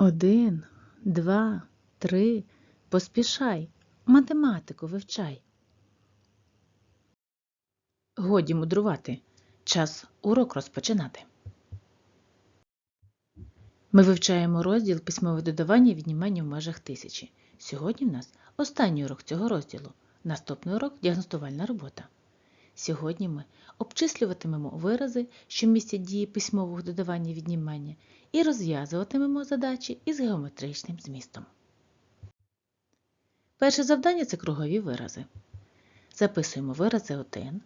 Один, два, три. Поспішай, математику вивчай. Годі мудрувати. Час урок розпочинати. Ми вивчаємо розділ письмове додавання і віднімання в межах тисячі. Сьогодні в нас останній урок цього розділу. Наступний урок діагностувальна робота. Сьогодні ми обчислюватимемо вирази, що містять дії письмового додавання віднімання, і розв'язуватимемо задачі із геометричним змістом. Перше завдання це кругові вирази. Записуємо вирази 1.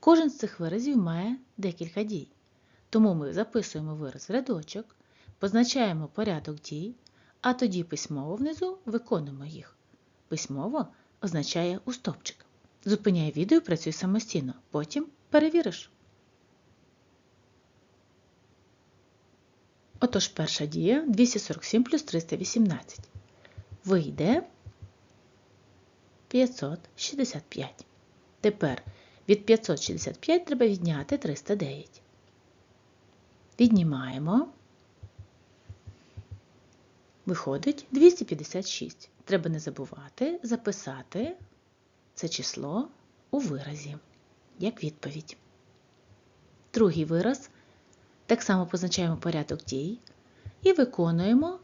Кожен з цих виразів має декілька дій. Тому ми записуємо вираз в рядочок, позначаємо порядок дій, а тоді письмово внизу виконуємо їх. Письмово означає у стовпчик. Зупиняй відео і працюй самостійно. Потім перевіриш. Отож, перша дія 247 плюс 318. Вийде 565. Тепер від 565 треба відняти 309. Віднімаємо. Виходить 256. Треба не забувати записати це число у виразі, як відповідь. Другий вираз. Так само позначаємо порядок дій і виконуємо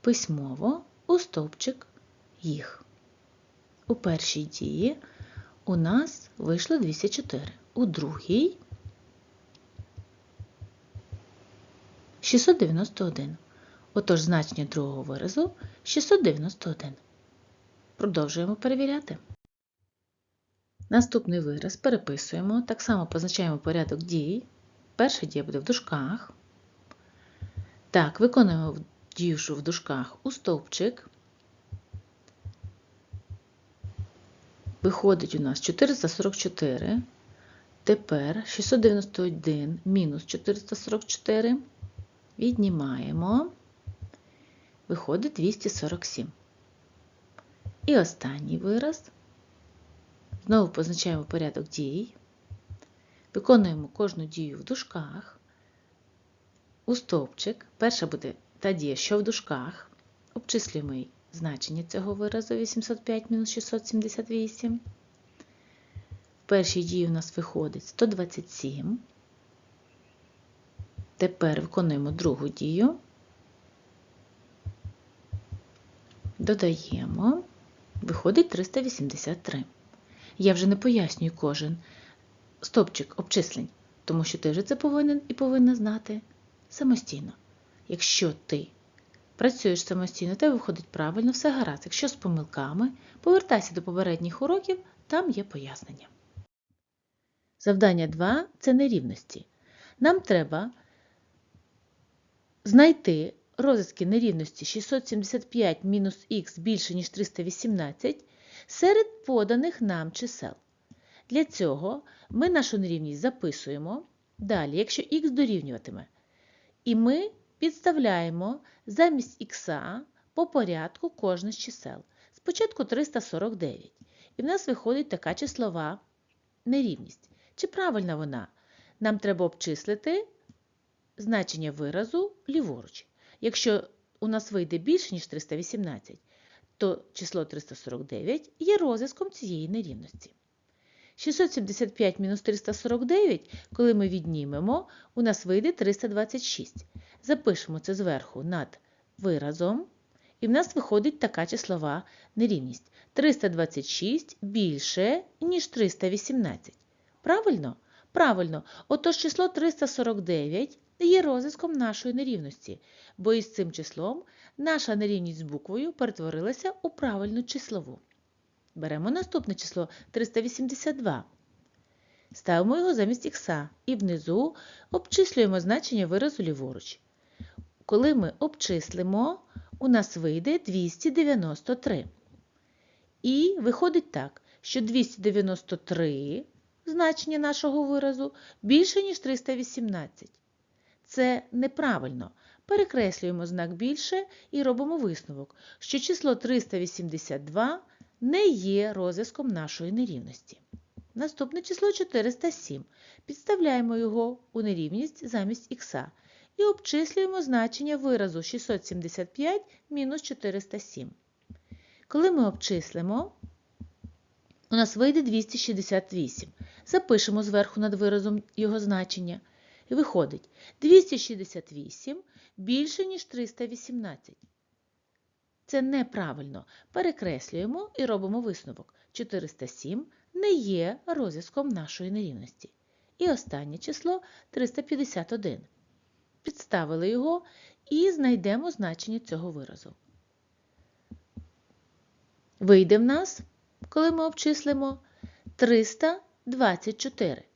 письмово у стовпчик їх. У першій дії у нас вийшло 204, у другій 691. Отож значення другого виразу 691. Продовжуємо перевіряти. Наступний вираз переписуємо, так само позначаємо порядок дій. Перша дія буде в дужках. Так, виконуємо дію що в дужках у стовпчик. Виходить у нас 444. Тепер 691 мінус 444. Віднімаємо. Виходить 247. І останній вираз. Знову позначаємо порядок дій. Виконуємо кожну дію в дужках. У стовпчик. Перша буде та дія, що в дужках. Обчислюємо значення цього виразу 805 мінус 678. В першій дії у нас виходить 127. Тепер виконуємо другу дію. Додаємо. Виходить 383. Я вже не пояснюю кожен стопчик обчислень, тому що ти вже це повинен і повинна знати самостійно. Якщо ти працюєш самостійно, тебе виходить правильно, все гаразд. Якщо з помилками, повертайся до попередніх уроків, там є пояснення. Завдання 2 це нерівності. Нам треба знайти розв'язки нерівності 675 мінус х більше, ніж 318 серед поданих нам чисел. Для цього ми нашу нерівність записуємо далі, якщо х дорівнюватиме. І ми підставляємо замість х по порядку кожне з чисел. Спочатку 349. І в нас виходить така числова нерівність. Чи правильна вона? Нам треба обчислити значення виразу ліворуч. Якщо у нас вийде більше, ніж 318, то число 349 є розв'язком цієї нерівності. 675 мінус 349, коли ми віднімемо, у нас вийде 326. Запишемо це зверху над виразом, і в нас виходить така числова нерівність. 326 більше, ніж 318. Правильно? Правильно. Отож число 349 є розв'язком нашої нерівності, бо із цим числом наша нерівність з буквою перетворилася у правильну числову. Беремо наступне число 382. Ставимо його замість х і внизу обчислюємо значення виразу ліворуч. Коли ми обчислимо, у нас вийде 293. І виходить так, що 293 значення нашого виразу більше, ніж 318. Це неправильно. Перекреслюємо знак більше і робимо висновок, що число 382 не є розв'язком нашої нерівності. Наступне число 407. Підставляємо його у нерівність замість х і обчислюємо значення виразу 675 мінус 407. Коли ми обчислимо, у нас вийде 268. Запишемо зверху над виразом його значення. І виходить 268 більше, ніж 318. Це неправильно. Перекреслюємо і робимо висновок. 407 не є розв'язком нашої нерівності. І останнє число 351. Підставили його і знайдемо значення цього виразу. Вийде в нас, коли ми обчислимо 324.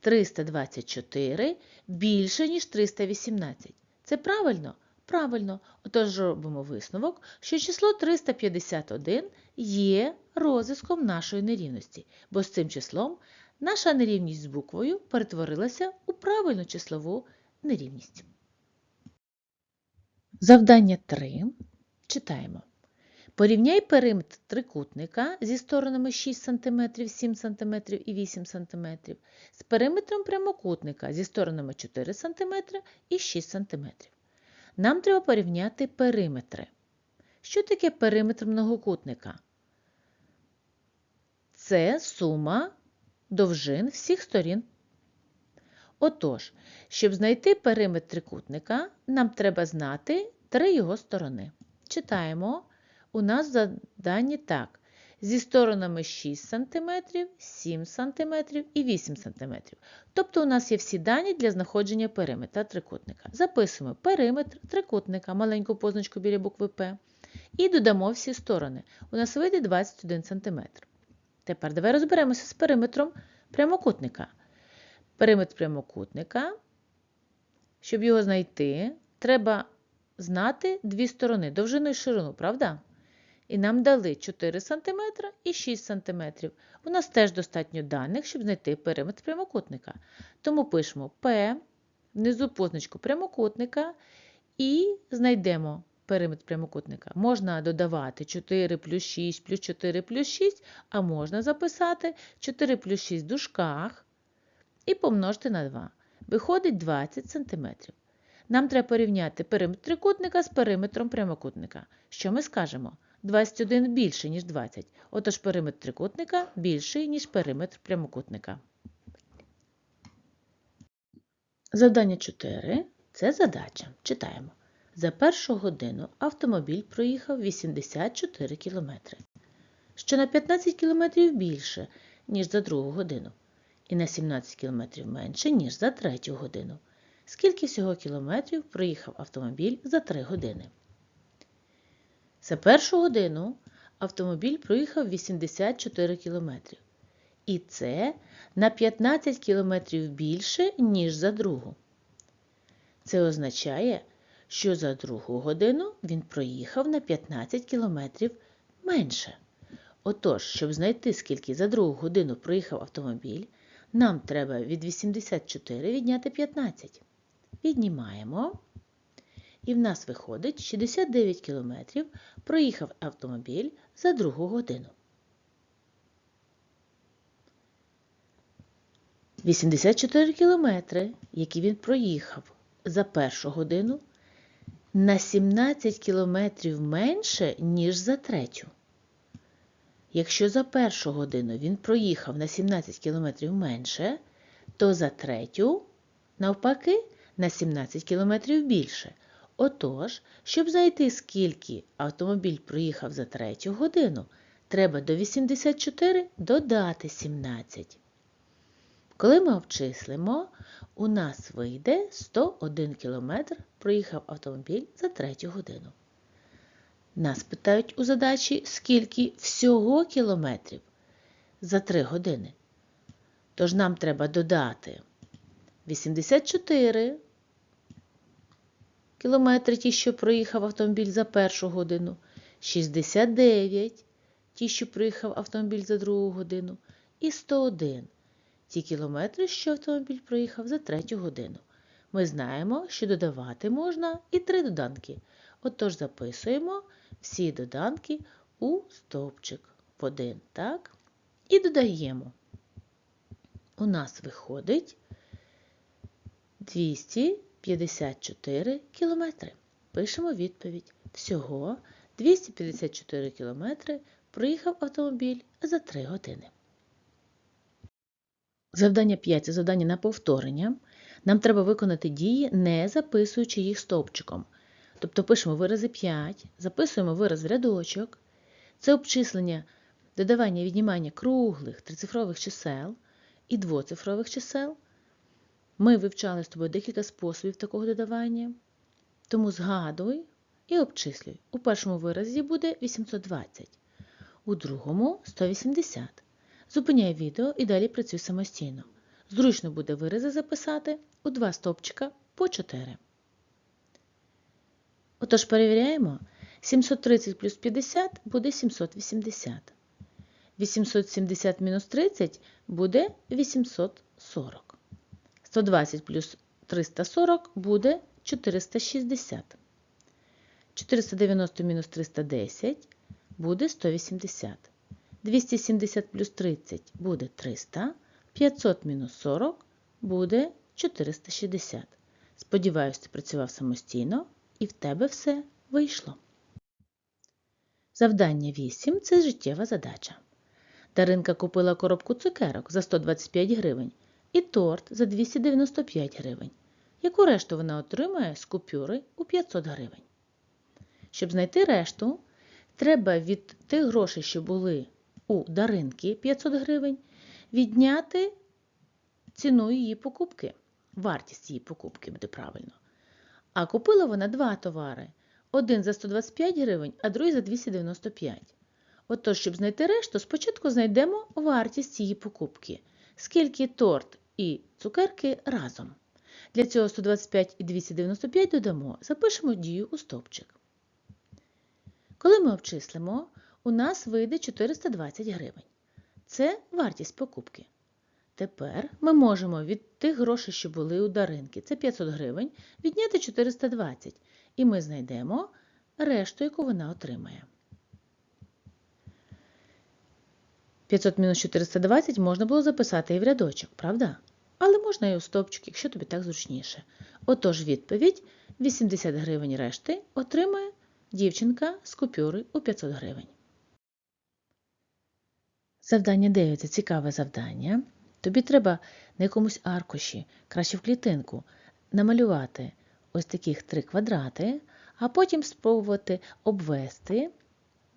324 більше, ніж 318. Це правильно? Правильно. Отож робимо висновок, що число 351 є розв'язком нашої нерівності, бо з цим числом наша нерівність з буквою перетворилася у правильну числову нерівність. Завдання 3. Читаємо. Порівняй периметр трикутника зі сторонами 6 см, 7 см і 8 см з периметром прямокутника зі сторонами 4 см і 6 см. Нам треба порівняти периметри. Що таке периметр многокутника? Це сума довжин всіх сторін. Отож, щоб знайти периметр трикутника, нам треба знати три його сторони. Читаємо. У нас задані так. Зі сторонами 6 см, 7 см і 8 см. Тобто у нас є всі дані для знаходження периметра трикутника. Записуємо периметр трикутника, маленьку позначку біля букви П. І додамо всі сторони. У нас вийде 21 см. Тепер давай розберемося з периметром прямокутника. Периметр прямокутника, щоб його знайти, треба знати дві сторони, довжину і ширину, правда? І нам дали 4 см і 6 см. У нас теж достатньо даних, щоб знайти периметр прямокутника. Тому пишемо P, внизу позначку прямокутника і знайдемо периметр прямокутника. Можна додавати 4 плюс 6 плюс 4 плюс 6, а можна записати 4 плюс 6 в дужках і помножити на 2. Виходить 20 см. Нам треба порівняти периметр трикутника з периметром прямокутника. Що ми скажемо? 21 більше, ніж 20. Отож периметр трикутника більший, ніж периметр прямокутника. Завдання 4. Це задача. Читаємо. За першу годину автомобіль проїхав 84 км, що на 15 км більше, ніж за другу годину, і на 17 км менше, ніж за третю годину. Скільки всього кілометрів проїхав автомобіль за 3 години? За першу годину автомобіль проїхав 84 км. І це на 15 км більше, ніж за другу. Це означає, що за другу годину він проїхав на 15 км менше. Отож, щоб знайти, скільки за другу годину проїхав автомобіль, нам треба від 84 відняти 15. Віднімаємо. І в нас виходить 69 км проїхав автомобіль за другу годину. 84 кілометри, які він проїхав за першу годину, на 17 кілометрів менше, ніж за третю. Якщо за першу годину він проїхав на 17 кілометрів менше, то за третю, навпаки, на 17 кілометрів більше. Отож, щоб знайти, скільки автомобіль проїхав за третю годину, треба до 84 додати 17. Коли ми обчислимо, у нас вийде 101 км проїхав автомобіль за третю годину. Нас питають у задачі, скільки всього кілометрів за 3 години. Тож нам треба додати 84 кілометри ті, що проїхав автомобіль за першу годину, 69 ті, що проїхав автомобіль за другу годину, і 101 ті кілометри, що автомобіль проїхав за третю годину. Ми знаємо, що додавати можна і три доданки. Отож записуємо всі доданки у стовпчик в один, так? І додаємо. У нас виходить 200 254 кілометри. Пишемо відповідь. Всього 254 кілометри проїхав автомобіль за 3 години. Завдання 5 це завдання на повторення. Нам треба виконати дії, не записуючи їх стовпчиком. Тобто пишемо вирази 5, записуємо вираз в рядочок. Це обчислення, додавання і віднімання круглих трицифрових чисел і двоцифрових чисел. Ми вивчали з тобою декілька способів такого додавання. Тому згадуй і обчислюй. У першому виразі буде 820, у другому 180. Зупиняй відео і далі працюй самостійно. Зручно буде вирази записати у два стовпчика по 4. Отож, перевіряємо. 730 плюс 50 буде 780. 870 мінус 30 буде 840. 120 плюс 340 буде 460. 490 мінус 310 буде 180. 270 плюс 30 буде 300. 500 мінус 40 буде 460. Сподіваюсь, ти працював самостійно і в тебе все вийшло. Завдання 8 це життєва задача. Даринка купила коробку цукерок за 125 гривень і торт за 295 гривень. Яку решту вона отримає з купюри у 500 гривень? Щоб знайти решту, треба від тих грошей, що були у Даринки 500 гривень, відняти ціну її покупки, вартість її покупки буде правильно. А купила вона два товари: один за 125 гривень, а другий за 295. Отож, щоб знайти решту, спочатку знайдемо вартість її покупки, скільки торт і цукерки разом. Для цього 125 і 295 додамо, запишемо дію у стовпчик. Коли ми обчислимо, у нас вийде 420 гривень. Це вартість покупки. Тепер ми можемо від тих грошей, що були у Даринки, це 500 гривень, відняти 420, і ми знайдемо решту, яку вона отримає. 500 мінус 420 можна було записати і в рядочок, правда? Але можна і у стопчик, якщо тобі так зручніше. Отож, відповідь 80 гривень решти отримає дівчинка з купюри у 500 гривень. Завдання 9 це цікаве завдання. Тобі треба на якомусь аркуші, краще в клітинку, намалювати ось таких три квадрати, а потім спробувати обвести,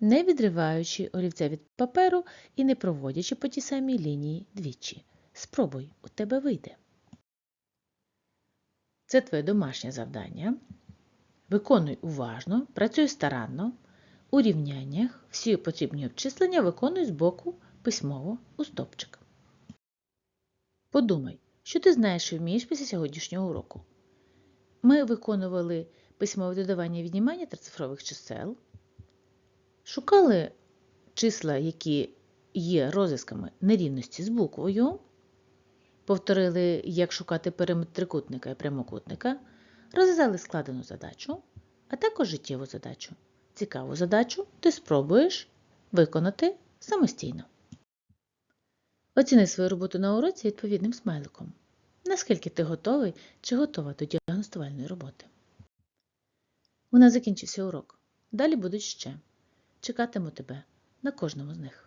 не відриваючи олівця від паперу і не проводячи по тій самій лінії двічі. Спробуй, у тебе вийде. Це твоє домашнє завдання. Виконуй уважно, працюй старанно. У рівняннях всі потрібні обчислення виконуй з боку письмово у стопчик. Подумай, що ти знаєш і вмієш після сьогоднішнього уроку. Ми виконували письмове додавання віднімання трицифрових чисел, шукали числа, які є розв'язками нерівності з буквою, повторили, як шукати периметр трикутника і прямокутника, розв'язали складену задачу, а також життєву задачу. Цікаву задачу ти спробуєш виконати самостійно. Оціни свою роботу на уроці відповідним смайликом. Наскільки ти готовий чи готова до діагностувальної роботи? У нас закінчився урок. Далі будуть ще. Чекатиму тебе на кожному з них.